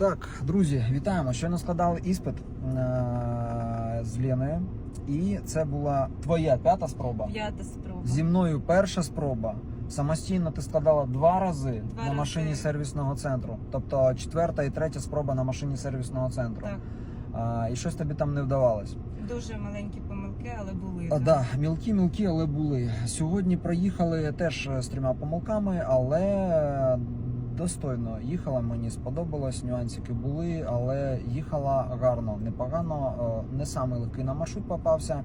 Так, друзі, вітаємо. Щойно складали іспит е- з Леною. І це була твоя п'ята спроба. П'ята спроба. Зі мною перша спроба. Самостійно ти складала два рази Два на рази. машині сервісного центру. Тобто четверта і третя спроба на машині сервісного центру. Так, А, і щось тобі там не вдавалось. дуже маленькі помилки, але були. А, да, мілкі, мілкі, але були. Сьогодні проїхали теж е, з трьома помилками, але е, достойно їхала. Мені сподобалось. Нюансики були, але їхала гарно, непогано. Е, Не самий легкий на маршрут попався.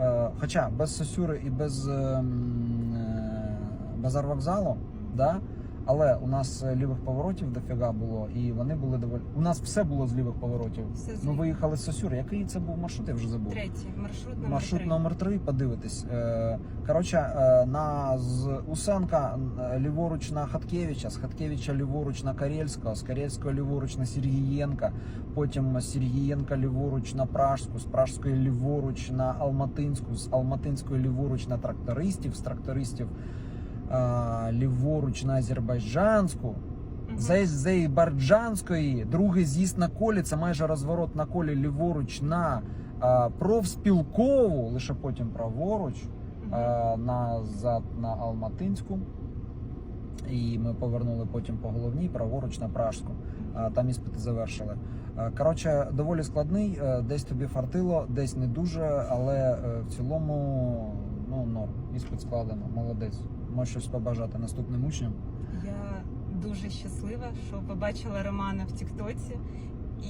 Е, Хоча без Сосюри і без ем, е, базар-вокзалу, да? Але у нас е, лівих поворотів дофіга було, і вони були доволі. У нас все було з лівих поворотів. Все Ми виїхали з Сосюри. Який це був маршрут? Я вже забув. Третій маршрут номер Маршрут три. номер 3 подивитись. Е, Коротше, е, на з Усенка ліворуч на Хаткевича, з Хаткевича ліворуч на Карельського, з Карельського ліворуч на Сергієнка, потім з Сергієнка ліворуч на Пражську, з Пражської ліворуч на Алматинську, з Алматинської ліворуч на трактористів, з трактористів е, ліворуч на Азербайджанську. З Азербайджанської другий з'їзд на колі, це майже розворот на колі ліворуч на а, профспілкову, лише потім праворуч а, назад на Алматинську. І ми повернули потім по головній, праворуч на Пражську. А, Там іспити завершили. А, Коротше, доволі складний. е, Десь тобі фартило, десь не дуже, але е, в цілому ну, норм. Іспит складено. Молодець. Можеш щось побажати наступним учням. Я дуже щаслива, що побачила Романа в Тіктоці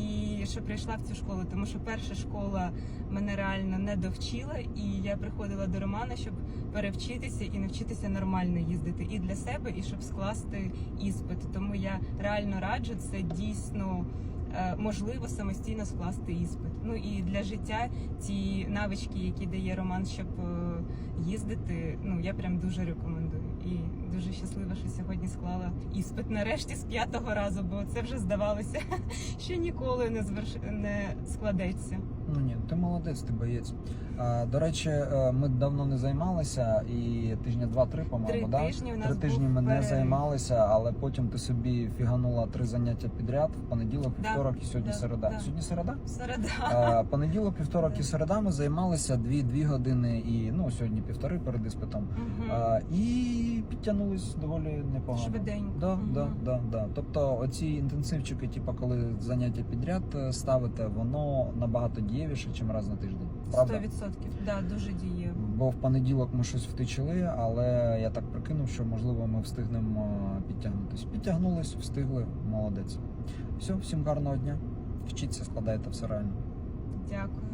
і що прийшла в цю школу, тому що перша школа мене реально не довчила, і я приходила до Романа, щоб перевчитися і навчитися нормально їздити і для себе, і щоб скласти іспит. Тому я реально раджу це дійсно. Е, Можливо самостійно скласти іспит. Ну і для життя ці навички, які дає Роман, щоб е, їздити, ну я прям дуже рекомендую. І дуже щаслива, що сьогодні склала іспит нарешті з п'ятого разу, бо це вже здавалося, що ніколи не зверш... не складеться. Ну ні, ти молодець, ти боєць. А, до речі, е, ми давно не займалися, і тижня два-три, по-моєму, Три да? тижні у нас Три тижні ми не займалися, але потім ти собі фіганула три заняття підряд в понеділок, Да, вівторок і сьогодні да, середа. да. Сьогодні середа? Середа. А, понеділок, вівторок і середа ми займалися дві-дві години і ну сьогодні півтори перед іспитом. Мгм. А, і підтягнулись доволі непогано. Швиденько. Да, Мгм. да, да, да. Тобто оці інтенсивчики, типу, коли заняття підряд е, ставите, воно набагато дієвіше, ніж раз на тиждень. Правда? Сто відсотків. Да, дуже дієво. Бо в понеділок ми щось втечили, але я так прикинув, що можливо ми встигнемо е, підтягнутися. Підтягнулись, встигли, молодець. Все, всім гарного дня. Вчіться, складайте все реально. Дякую.